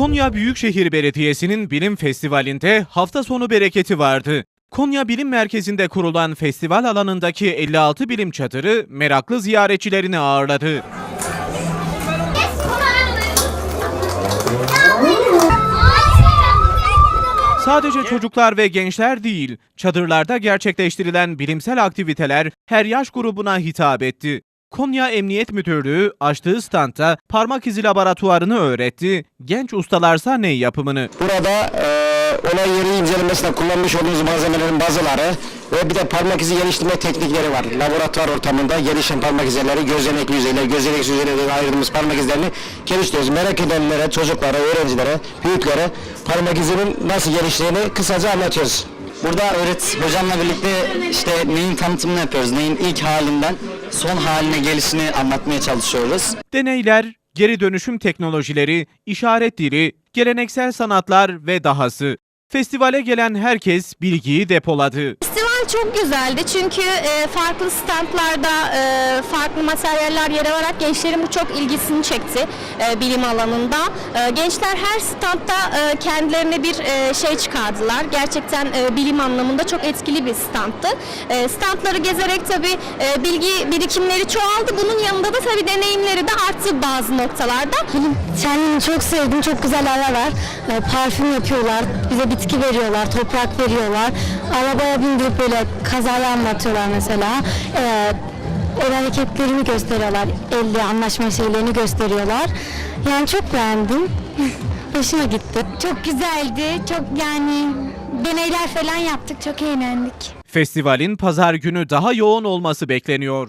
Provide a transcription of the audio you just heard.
Konya Büyükşehir Belediyesi'nin bilim festivalinde hafta sonu bereketi vardı. Konya Bilim Merkezi'nde kurulan festival alanındaki 56 bilim çadırı meraklı ziyaretçilerini ağırladı. Sadece çocuklar ve gençler değil, çadırlarda gerçekleştirilen bilimsel aktiviteler her yaş grubuna hitap etti. Konya Emniyet Müdürlüğü açtığı standta parmak izi laboratuvarını öğretti, genç ustalarsa ney yapımını. Burada eee olay yeri incelemesinde kullanmış olduğunuz malzemelerin bazıları ve bir de parmak izi geliştirme teknikleri var. Laboratuvar ortamında gelişen parmak izleri, gözenek yüzeyle, gözenek yüzeyle ayırdığımız parmak izlerini geliştiriyoruz. Merak edenlere, çocuklara, öğrencilere, büyüklere parmak izinin nasıl geliştiğini kısaca anlatıyoruz. Burada öğret hocamla birlikte işte neyin tanıtımını yapıyoruz. Neyin ilk halinden son haline gelişini anlatmaya çalışıyoruz. Deneyler, geri dönüşüm teknolojileri, işaret dili, geleneksel sanatlar ve dahası. Festivale gelen herkes bilgiyi depoladı. Çok güzeldi çünkü e, farklı standlarda e, farklı materyaller yer alarak gençlerin bu çok ilgisini çekti e, bilim alanında. E, gençler her standta e, kendilerine bir e, şey çıkardılar. Gerçekten e, bilim anlamında çok etkili bir standtı. E, standları gezerek tabii e, bilgi birikimleri çoğaldı. Bunun yanında da tabii deneyimleri de arttı bazı noktalarda. Bilim çok sevdim. Çok güzel ara var. E, parfüm yapıyorlar. Bize bitki veriyorlar. Toprak veriyorlar. Arabaya bindirip böyle kazayı anlatıyorlar mesela. E, el hareketlerini gösteriyorlar. Elle anlaşma şeylerini gösteriyorlar. Yani çok beğendim. Hoşuma gitti. Çok güzeldi. Çok yani deneyler falan yaptık. Çok eğlendik. Festivalin pazar günü daha yoğun olması bekleniyor.